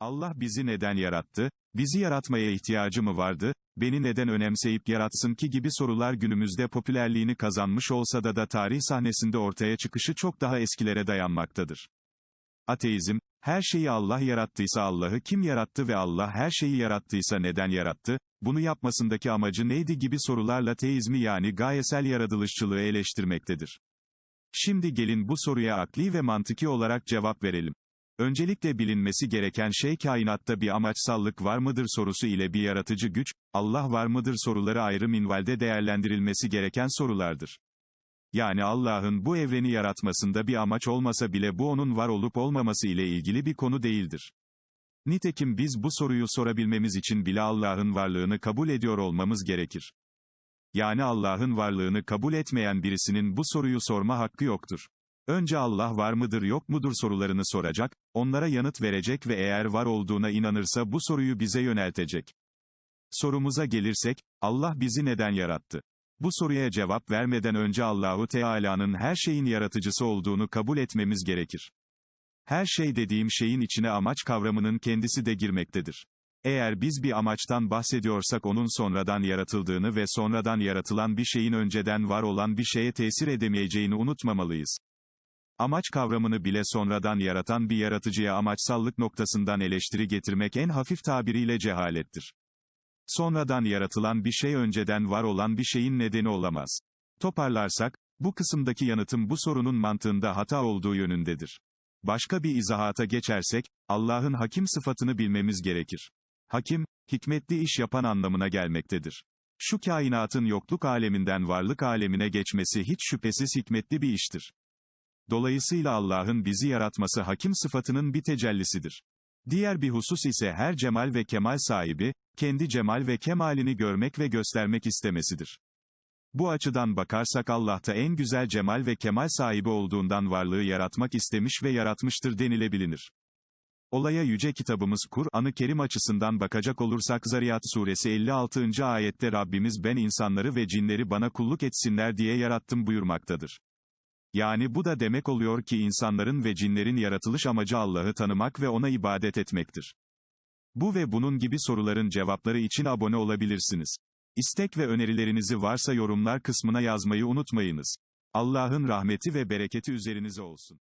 Allah bizi neden yarattı? Bizi yaratmaya ihtiyacı mı vardı? Beni neden önemseyip yaratsın ki gibi sorular günümüzde popülerliğini kazanmış olsa da da tarih sahnesinde ortaya çıkışı çok daha eskilere dayanmaktadır. Ateizm, her şeyi Allah yarattıysa Allah'ı kim yarattı ve Allah her şeyi yarattıysa neden yarattı, bunu yapmasındaki amacı neydi gibi sorularla teizmi yani gayesel yaratılışçılığı eleştirmektedir. Şimdi gelin bu soruya akli ve mantıki olarak cevap verelim. Öncelikle bilinmesi gereken şey kainatta bir amaçsallık var mıdır sorusu ile bir yaratıcı güç, Allah var mıdır soruları ayrı minvalde değerlendirilmesi gereken sorulardır. Yani Allah'ın bu evreni yaratmasında bir amaç olmasa bile bu onun var olup olmaması ile ilgili bir konu değildir. Nitekim biz bu soruyu sorabilmemiz için bile Allah'ın varlığını kabul ediyor olmamız gerekir. Yani Allah'ın varlığını kabul etmeyen birisinin bu soruyu sorma hakkı yoktur. Önce Allah var mıdır yok mudur sorularını soracak, onlara yanıt verecek ve eğer var olduğuna inanırsa bu soruyu bize yöneltecek. Sorumuza gelirsek, Allah bizi neden yarattı? Bu soruya cevap vermeden önce Allahu Teala'nın her şeyin yaratıcısı olduğunu kabul etmemiz gerekir. Her şey dediğim şeyin içine amaç kavramının kendisi de girmektedir. Eğer biz bir amaçtan bahsediyorsak onun sonradan yaratıldığını ve sonradan yaratılan bir şeyin önceden var olan bir şeye tesir edemeyeceğini unutmamalıyız. Amaç kavramını bile sonradan yaratan bir yaratıcıya amaçsallık noktasından eleştiri getirmek en hafif tabiriyle cehalettir. Sonradan yaratılan bir şey önceden var olan bir şeyin nedeni olamaz. Toparlarsak, bu kısımdaki yanıtım bu sorunun mantığında hata olduğu yönündedir. Başka bir izahata geçersek, Allah'ın hakim sıfatını bilmemiz gerekir. Hakim, hikmetli iş yapan anlamına gelmektedir. Şu kainatın yokluk aleminden varlık alemine geçmesi hiç şüphesiz hikmetli bir iştir. Dolayısıyla Allah'ın bizi yaratması hakim sıfatının bir tecellisidir. Diğer bir husus ise her cemal ve kemal sahibi, kendi cemal ve kemalini görmek ve göstermek istemesidir. Bu açıdan bakarsak Allah'ta en güzel cemal ve kemal sahibi olduğundan varlığı yaratmak istemiş ve yaratmıştır denilebilir. Olaya yüce kitabımız Kur'an-ı Kerim açısından bakacak olursak Zariyat suresi 56. ayette Rabbimiz ben insanları ve cinleri bana kulluk etsinler diye yarattım buyurmaktadır. Yani bu da demek oluyor ki insanların ve cinlerin yaratılış amacı Allah'ı tanımak ve ona ibadet etmektir. Bu ve bunun gibi soruların cevapları için abone olabilirsiniz. İstek ve önerilerinizi varsa yorumlar kısmına yazmayı unutmayınız. Allah'ın rahmeti ve bereketi üzerinize olsun.